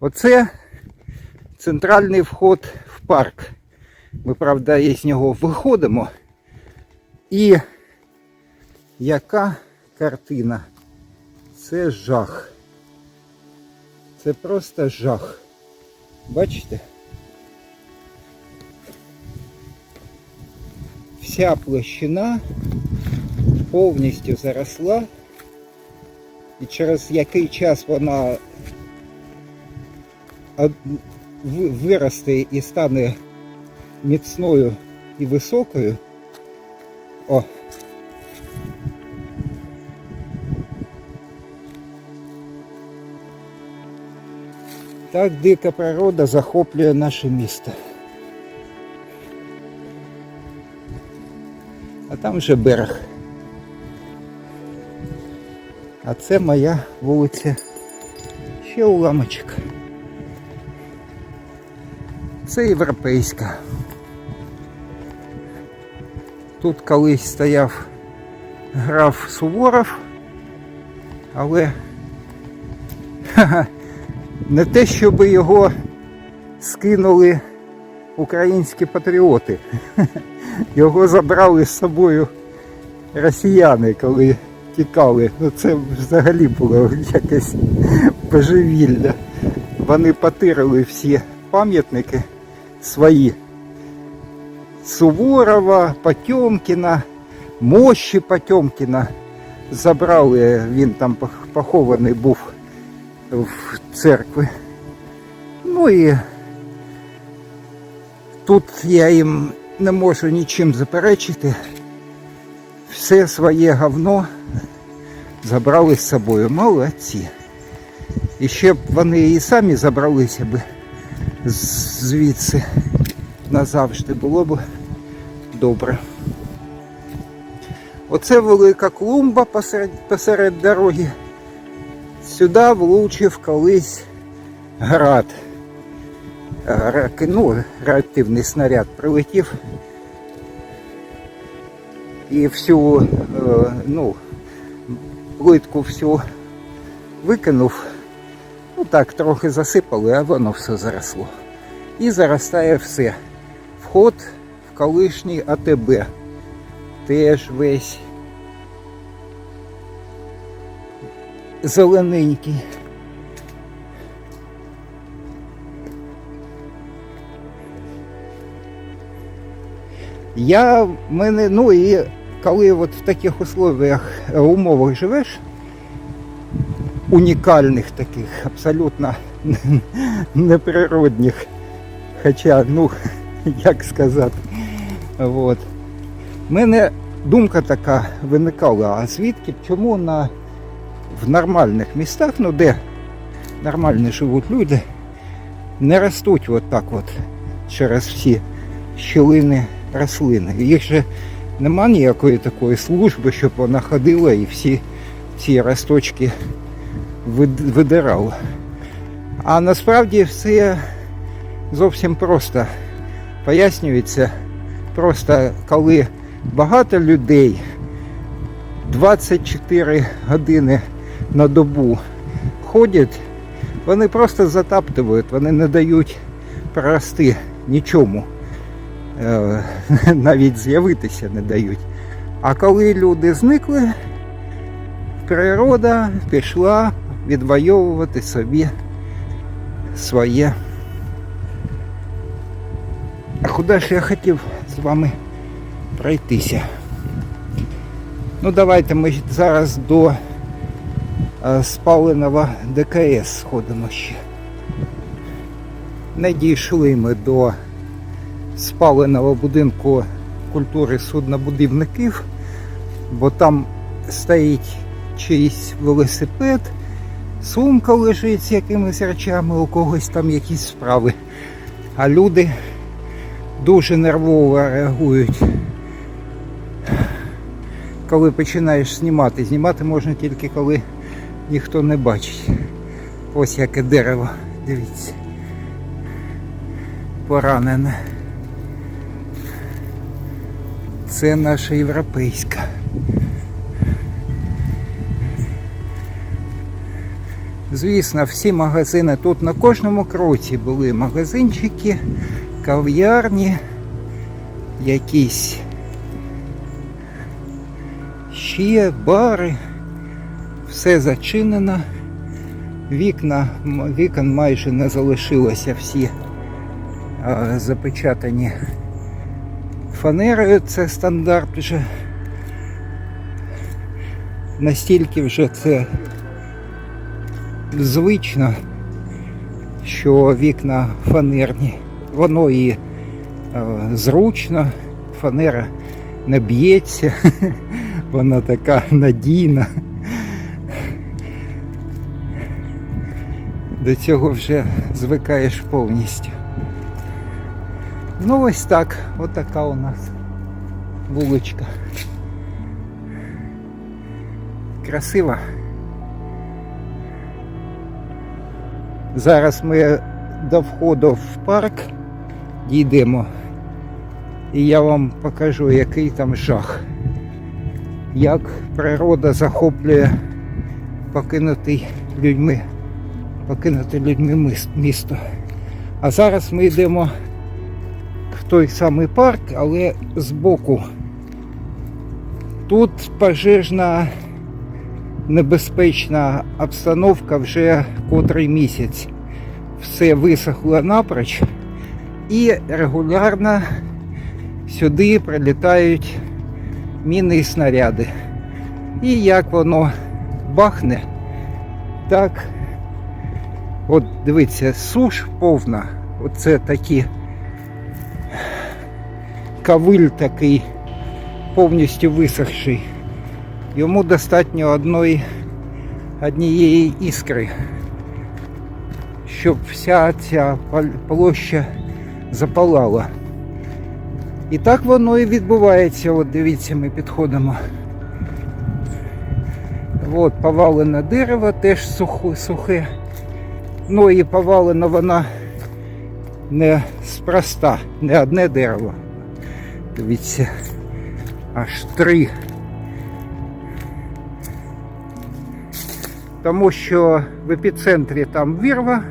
Оце центральний вход в парк. Ми, правда, із нього виходимо. І яка картина? Це жах. Це просто жах. Бачите? Вся площина повністю заросла. І через який час вона виросте і стане міцною і високою. О. Так дика природа захоплює наше місто. А там вже берег. А це моя вулиця. Ще уламочок. Це європейська. Тут колись стояв граф Суворов, але не те, щоб його скинули українські патріоти. Його забрали з собою росіяни, коли тікали. Ну це взагалі було якесь божевілля. Вони потирили всі пам'ятники свої. Суворова, Потьомкіна, мощі Потьомкіна. Забрали, він там пох- похований був в церкві. Ну і тут я їм не можу нічим заперечити. Все своє говно забрали з собою. Молодці. І ще б вони і самі забралися б з- звідси назавжди було б добре. Оце велика клумба посеред, посеред дороги. Сюди влучив колись град. Ра- Ну, реактивний снаряд прилетів. І всю, е, ну, плитку всю викинув. Ну так, трохи засипали, а воно все заросло. І заростає все. Вход в колишній АТБ. Теж весь зелененький. Я мене, ну і коли от в таких условиях, умовах живеш, унікальних таких, абсолютно неприродних, хоча, ну, як сказати, от. Мене думка така виникала, а звідки, чому на, в нормальних містах, ну де нормально живуть люди, не ростуть от так от через всі щілини рослини. Їх же нема ніякої такої служби, щоб вона ходила і всі ці росточки вид- видирала. А насправді все зовсім просто пояснюється. Просто коли багато людей 24 години на добу ходять, вони просто затаптують, вони не дають прорости нічому. Е, Навіть з'явитися не дають. А коли люди зникли, природа пішла відвоювати собі своє. А куди ж я хотів з вами пройтися? Ну давайте ми зараз до е, спаленого ДКС сходимо ще. Не дійшли ми до спаленого будинку культури суднобудівників, бо там стоїть чийсь велосипед, сумка лежить з якимись речами, у когось там якісь справи. А люди дуже нервово реагують. Коли починаєш знімати. Знімати можна тільки коли ніхто не бачить. Ось яке дерево, дивіться. Поранене. Це наша європейська. Звісно, всі магазини тут на кожному кроці були магазинчики, кав'ярні, якісь ще бари. Все зачинено. Вікна, вікон майже не залишилося всі а, запечатані фанерою. Це стандарт вже. Настільки вже це звично, що вікна фанерні. Воно і е, зручно, фанера не б'ється, вона така надійна. До цього вже звикаєш повністю. Ну ось так, отака у нас вуличка. Красива. Зараз ми до входу в парк дійдемо. І я вам покажу, який там жах. Як природа захоплює покинутий людьми, покинуте людьми місто. А зараз ми йдемо в той самий парк, але збоку. Тут пожежна небезпечна обстановка вже котрий місяць. Все висохло напроч і регулярно сюди прилітають міни і снаряди. І як воно бахне, так от дивіться, суш повна. Оце такі кавиль такий повністю висохший. Йому достатньо одної, однієї іскри, щоб вся ця площа запалала. І так воно і відбувається. От дивіться, ми підходимо. От повалене дерево, теж сухе. Ну і повалена вона не спроста, не одне дерево. Дивіться, аж три. Тому що в епіцентрі там вирва,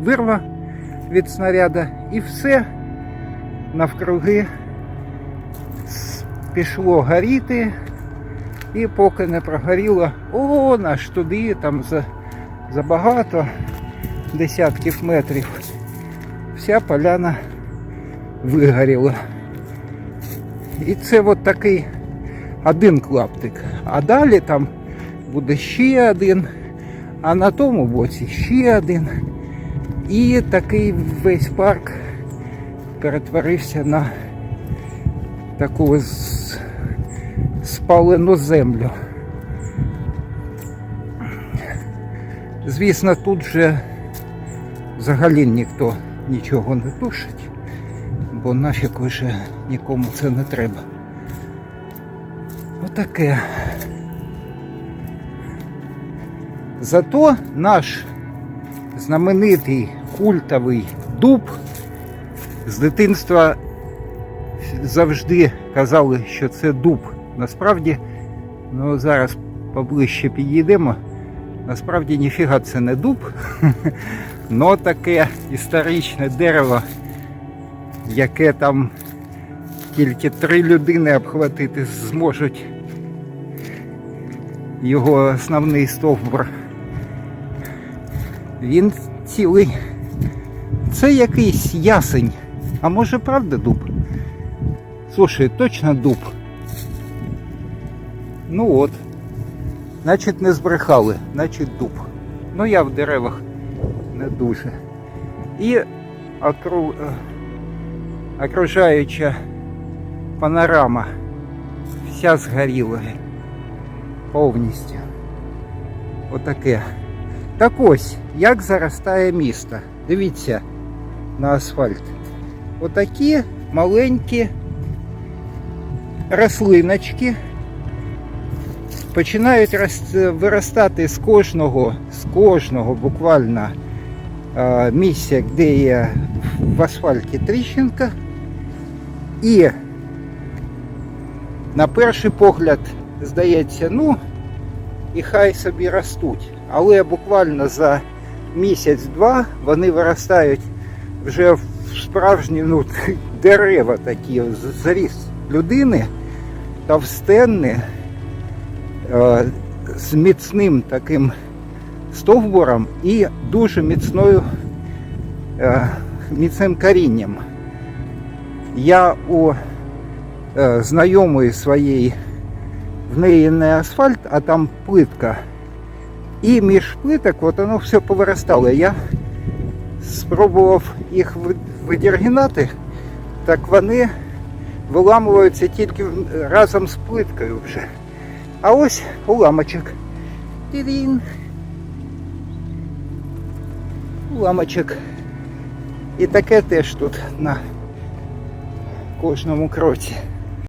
вирва від снаряда і все навкруги пішло горіти. І поки не прогоріло, о, наш туди, там за, забагато десятків метрів. Вся поляна вигоріла. І це от такий один клаптик. А далі там буде ще один, а на тому боці ще один. І такий весь парк перетворився на таку спалену землю. Звісно, тут же взагалі ніхто нічого не тушить, бо нафіг вже нікому це не треба. Отаке. Зато наш знаменитий культовий дуб з дитинства завжди казали, що це дуб. Насправді, ну зараз поближче підійдемо. Насправді ніфіга це не дуб, но таке історичне дерево, яке там тільки три людини обхватити зможуть його основний стовбур. Він цілий. Це якийсь ясень. А може правда дуб? Слушай, точно дуб. Ну от. Значить не збрехали, значить дуб. Ну я в деревах не дуже. І окру... е, окружаюча панорама вся згоріла повністю. Отаке. Так ось, як заростає місто. Дивіться на асфальт. Отакі маленькі рослиночки починають рос- виростати з кожного, з кожного буквально місця, де є в асфальті тріщинка. І на перший погляд здається, ну, і хай собі ростуть. Але буквально за місяць-два вони виростають вже в справжні ну, дерева такі, з- людини, товстенні, е, з міцним таким стовбуром і дуже міцною е, міцним корінням. Я у е, знайомої своєї в неї не асфальт, а там плитка. І між плиток от воно все повиростало. Я спробував їх ви- видіргінати, так вони виламуються тільки разом з плиткою вже. А ось уламочок. Тирін. Уламочок. І таке теж тут на кожному кроці.